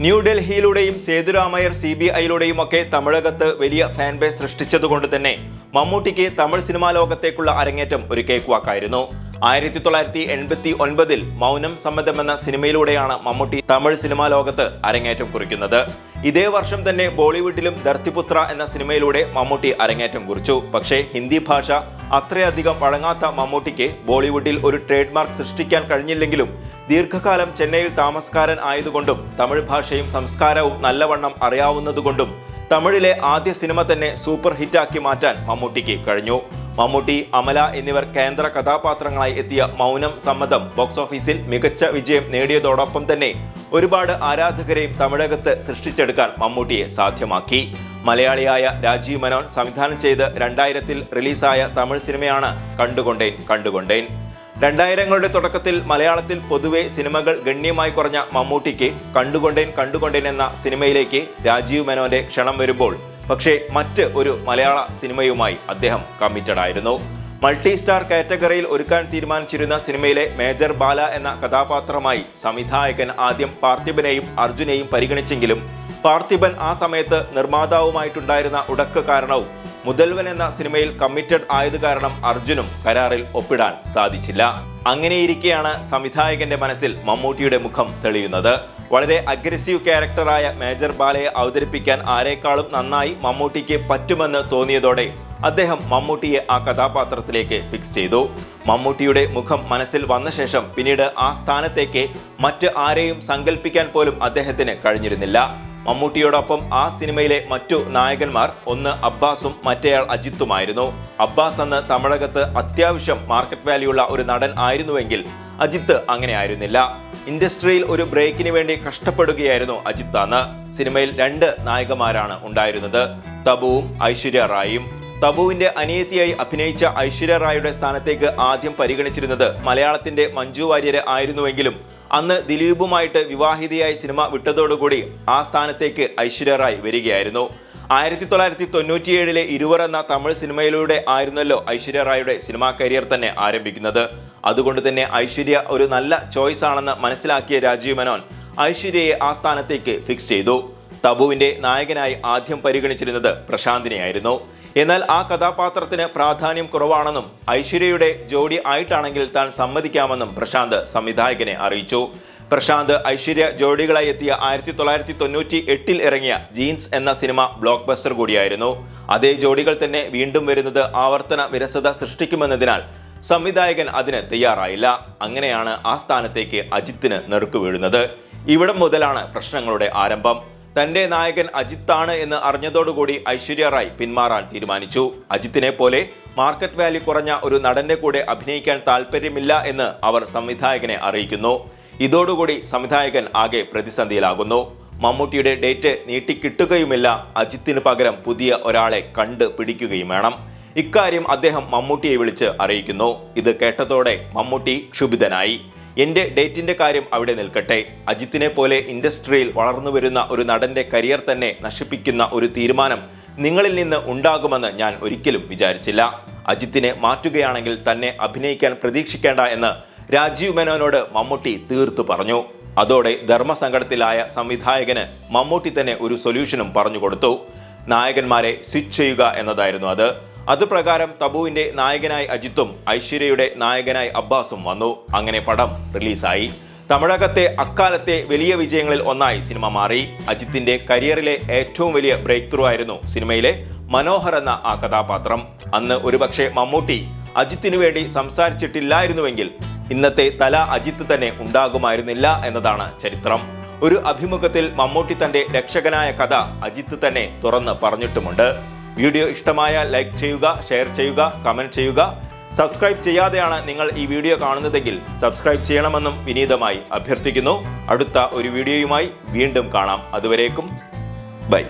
ന്യൂഡൽഹിയിലൂടെയും Sethurama Iyer C B ഐയിലൂടെയും ഒക്കെ തമിഴകത്ത് വലിയ ഫാൻ ബേസ് സൃഷ്ടിച്ചതുകൊണ്ട് തന്നെ മമ്മൂട്ടിക്ക് തമിഴ് സിനിമാ ലോകത്തേക്കുള്ള അരങ്ങേറ്റം ഒരു കേക്ക് വാക്കായിരുന്നു ആയിരത്തി തൊള്ളായിരത്തി എൺപത്തി ഒൻപതിൽ മൗനം സമ്മതം എന്ന സിനിമയിലൂടെയാണ് മമ്മൂട്ടി തമിഴ് സിനിമാ ലോകത്ത് അരങ്ങേറ്റം കുറിക്കുന്നത്. ഇതേ വർഷം തന്നെ ബോളിവുഡിലും ധർത്തിപുത്ര എന്ന സിനിമയിലൂടെ മമ്മൂട്ടി അരങ്ങേറ്റം കുറിച്ചു. പക്ഷേ ഹിന്ദി ഭാഷ അത്രയധികം വഴങ്ങാത്ത മമ്മൂട്ടിക്ക് ബോളിവുഡിൽ ഒരു ട്രേഡ് മാർക്ക് സൃഷ്ടിക്കാൻ കഴിഞ്ഞില്ലെങ്കിലും ദീർഘകാലം ചെന്നൈയിൽ താമസക്കാരൻ ആയതുകൊണ്ടും തമിഴ് ഭാഷയും സംസ്കാരവും നല്ലവണ്ണം അറിയാവുന്നതുകൊണ്ടും തമിഴിലെ ആദ്യ സിനിമ തന്നെ സൂപ്പർ ഹിറ്റാക്കി മാറ്റാൻ മമ്മൂട്ടിക്ക് കഴിഞ്ഞു. മമ്മൂട്ടി അമല എന്നിവർ കേന്ദ്ര കഥാപാത്രങ്ങളായി എത്തിയ മൗനം സമ്മതം ബോക്സ് ഓഫീസിൽ മികച്ച വിജയം നേടിയതോടൊപ്പം തന്നെ ഒരുപാട് ആരാധകരെയും തമിഴകത്ത് സൃഷ്ടിച്ചെടുക്കാൻ മമ്മൂട്ടിയെ സാധ്യമാക്കി. മലയാളിയായ രാജീവ് മനോൻ സംവിധാനം ചെയ്ത് രണ്ടായിരത്തിൽ റിലീസായ തമിഴ് സിനിമയാണ് കണ്ടുകൊണ്ടേൻ കണ്ടുകൊണ്ടേൻ. രണ്ടായിരങ്ങളുടെ തുടക്കത്തിൽ മലയാളത്തിൽ പൊതുവെ സിനിമകൾ ഗണ്യമായി കുറഞ്ഞ മമ്മൂട്ടിക്ക് കണ്ടുകൊണ്ടേൻ കണ്ടുകൊണ്ടേൻ എന്ന സിനിമയിലേക്ക് രാജീവ് മേനോന്റെ ക്ഷണം വരുമ്പോൾ പക്ഷേ മറ്റ് ഒരു മലയാള സിനിമയുമായി അദ്ദേഹം കമ്മിറ്റഡ് ആയിരുന്നു. മൾട്ടി സ്റ്റാർ കാറ്റഗറിയിൽ ഒരുക്കാൻ തീരുമാനിച്ചിരുന്ന സിനിമയിലെ മേജർ ബാല എന്ന കഥാപാത്രമായി സംവിധായകൻ ആദ്യം പാർത്ഥിബനെയും അർജുനെയും പരിഗണിച്ചെങ്കിലും പാർത്ഥിബൻ ആ സമയത്ത് നിർമ്മാതാവുമായിട്ടുണ്ടായിരുന്ന ഉടക്ക് കാരണവും മുതൽവൻ എന്ന സിനിമയിൽ കമ്മിറ്റഡ് ആയത് കാരണം അർജുനും കരാറിൽ ഒപ്പിടാൻ സാധിച്ചില്ല. അങ്ങനെയിരിക്കെയാണ് സംവിധായകന്റെ മനസ്സിൽ മമ്മൂട്ടിയുടെ മുഖം തെളിയുന്നത്. വളരെ അഗ്രസീവ് ക്യാരക്ടറായ മേജർ ബാലയെ അവതരിപ്പിക്കാൻ ആരെക്കാളും നന്നായി മമ്മൂട്ടിക്ക് പറ്റുമെന്ന് തോന്നിയതോടെ അദ്ദേഹം മമ്മൂട്ടിയെ ആ കഥാപാത്രത്തിലേക്ക് ഫിക്സ് ചെയ്തു. മമ്മൂട്ടിയുടെ മുഖം മനസ്സിൽ വന്ന ശേഷം പിന്നീട് ആ സ്ഥാനത്തേക്ക് മറ്റ് ആരെയും സങ്കല്പിക്കാൻ പോലും അദ്ദേഹത്തിന് കഴിഞ്ഞിരുന്നില്ല. മമ്മൂട്ടിയോടൊപ്പം ആ സിനിമയിലെ മറ്റു നായകന്മാർ ഒന്ന് അബ്ബാസും മറ്റേയാൾ അജിത്തുമായിരുന്നു. അബ്ബാസ് അന്ന് തമിഴകത്ത് അത്യാവശ്യം മാർക്കറ്റ് വാല്യുള്ള ഒരു നടൻ ആയിരുന്നുവെങ്കിൽ അജിത്ത് അങ്ങനെ ആയിരുന്നില്ല. ഇൻഡസ്ട്രിയിൽ ഒരു ബ്രേക്കിന് വേണ്ടി കഷ്ടപ്പെടുകയായിരുന്നു അജിത്ത് അന്ന്. സിനിമയിൽ രണ്ട് നായികമാരാണ് ഉണ്ടായിരുന്നത്. തബുവും ഐശ്വര്യ റായും തബുവിന്റെ അനിയത്തിയായി അഭിനയിച്ച ഐശ്വര്യ റായുടെ സ്ഥാനത്തേക്ക് ആദ്യം പരിഗണിച്ചിരുന്നത് മലയാളത്തിന്റെ മഞ്ജു വാര്യര് ആയിരുന്നുവെങ്കിലും അന്ന് ദിലീപുമായിട്ട് വിവാഹിതയായി സിനിമ വിട്ടതോടുകൂടി ആ സ്ഥാനത്തേക്ക് ഐശ്വര്യ റായ് വരികയായിരുന്നു. ആയിരത്തി തൊള്ളായിരത്തി തൊണ്ണൂറ്റിയേഴിലെ ഇരുവർ എന്ന തമിഴ് സിനിമയിലൂടെ ആയിരുന്നല്ലോ ഐശ്വര്യ റായുടെ സിനിമാ കരിയർ തന്നെ ആരംഭിക്കുന്നത്. അതുകൊണ്ട് തന്നെ ഐശ്വര്യ ഒരു നല്ല ചോയ്സ് ആണെന്ന് മനസ്സിലാക്കിയ രാജീവ് മേനോൻ ഐശ്വര്യയെ ആ സ്ഥാനത്തേക്ക് ഫിക്സ് ചെയ്തു. തബുവിന്റെ നായകനായി ആദ്യം പരിഗണിച്ചിരുന്നത് പ്രശാന്തിനെയായിരുന്നു. എന്നാൽ ആ കഥാപാത്രത്തിന് പ്രാധാന്യം കുറവാണെന്നും ഐശ്വര്യയുടെ ജോഡി ആയിട്ടാണെങ്കിൽ താൻ സമ്മതിക്കാമെന്നും പ്രശാന്ത് സംവിധായകനെ അറിയിച്ചു. പ്രശാന്ത് ഐശ്വര്യ ജോഡികളായി എത്തിയ ആയിരത്തി തൊള്ളായിരത്തി തൊണ്ണൂറ്റി എട്ടിൽ ഇറങ്ങിയ ജീൻസ് എന്ന സിനിമ ബ്ലോക്ക് ബസ്റ്റർ കൂടിയായിരുന്നു. അതേ ജോഡികൾ തന്നെ വീണ്ടും വരുന്നത് ആവർത്തന വിരസത സൃഷ്ടിക്കുമെന്നതിനാൽ സംവിധായകൻ അതിന് തയ്യാറായില്ല. അങ്ങനെയാണ് ആ സ്ഥാനത്തേക്ക് അജിത്തിന് നെറുക്കു വീഴുന്നത്. ഇവിടം മുതലാണ് പ്രശ്നങ്ങളുടെ ആരംഭം. തന്റെ നായകൻ അജിത്താണ് എന്ന് അറിഞ്ഞതോടുകൂടി ഐശ്വര്യ റായ് പിന്മാറാൻ തീരുമാനിച്ചു. അജിത്തിനെ പോലെ മാർക്കറ്റ് വാല്യൂ കുറഞ്ഞ ഒരു നടന്റെ കൂടെ അഭിനയിക്കാൻ താല്പര്യമില്ല എന്ന് അവർ സംവിധായകനെ അറിയിക്കുന്നു. ഇതോടുകൂടി സംവിധായകൻ ആകെ പ്രതിസന്ധിയിലാകുന്നു. മമ്മൂട്ടിയുടെ ഡേറ്റ് നീട്ടിക്കിട്ടുകയുമില്ല. അജിത്തിന് പകരം പുതിയ ഒരാളെ കണ്ട് പിടിക്കുകയും വേണം. ഇക്കാര്യം അദ്ദേഹം മമ്മൂട്ടിയെ വിളിച്ച് അറിയിക്കുന്നു. ഇത് കേട്ടതോടെ മമ്മൂട്ടി ക്ഷുഭിതനായി. എന്റെ ഡേറ്റിന്റെ കാര്യം അവിടെ നിൽക്കട്ടെ. അജിത്തിനെ പോലെ ഇൻഡസ്ട്രിയിൽ വളർന്നു വരുന്ന ഒരു നടന്റെ കരിയർ തന്നെ നശിപ്പിക്കുന്ന ഒരു തീരുമാനം നിങ്ങളിൽ നിന്ന് ഉണ്ടാകുമെന്ന് ഞാൻ ഒരിക്കലും വിചാരിച്ചില്ല. അജിത്തിനെ മാറ്റുകയാണെങ്കിൽ തന്നെ അഭിനയിക്കാൻ പ്രതീക്ഷിക്കേണ്ട എന്ന് രാജീവ് മേനോനോട് മമ്മൂട്ടി തീർത്തു പറഞ്ഞു. അതോടെ ധർമ്മസങ്കടത്തിലായ സംവിധായകന് മമ്മൂട്ടി തന്നെ ഒരു സൊല്യൂഷനും പറഞ്ഞു കൊടുത്തു. നായകന്മാരെ സ്വിച്ച് ചെയ്യുക എന്നതായിരുന്നു അത്. അത് പ്രകാരം തബുവിന്റെ നായകനായി അജിത്തും ഐശ്വര്യയുടെ നായകനായി അബ്ബാസും വന്നു. അങ്ങനെ പടം റിലീസായി. തമിഴകത്തെ അക്കാലത്തെ വലിയ വിജയങ്ങളിൽ ഒന്നായി സിനിമ മാറി. അജിത്തിന്റെ കരിയറിലെ ഏറ്റവും വലിയ ബ്രേക്ക് ത്രൂ ആയിരുന്നു സിനിമയിലെ മനോഹർ എന്ന ആ കഥാപാത്രം. അന്ന് ഒരുപക്ഷെ മമ്മൂട്ടി അജിത്തിനു വേണ്ടി സംസാരിച്ചിട്ടില്ലായിരുന്നുവെങ്കിൽ ഇന്നത്തെ തല അജിത്ത് തന്നെ ഉണ്ടാകുമായിരുന്നില്ല എന്നതാണ് ചരിത്രം. ഒരു അഭിമുഖത്തിൽ മമ്മൂട്ടി തന്റെ രക്ഷകനായ കഥ അജിത്ത് തന്നെ തുറന്ന് പറഞ്ഞിട്ടുമുണ്ട്. വീഡിയോ ഇഷ്ടമായ ലൈക്ക് ചെയ്യുക ഷെയർ ചെയ്യുക കമന്റ് ചെയ്യുക. സബ്സ്ക്രൈബ് ചെയ്യാതെയാണ് നിങ്ങൾ ഈ വീഡിയോ കാണുന്നതെങ്കിൽ സബ്സ്ക്രൈബ് ചെയ്യണമെന്നും വിനീതമായി അഭ്യർത്ഥിക്കുന്നു. അടുത്ത ഒരു വീഡിയോയുമായി വീണ്ടും കാണാം. അതുവരേക്കും ബൈ.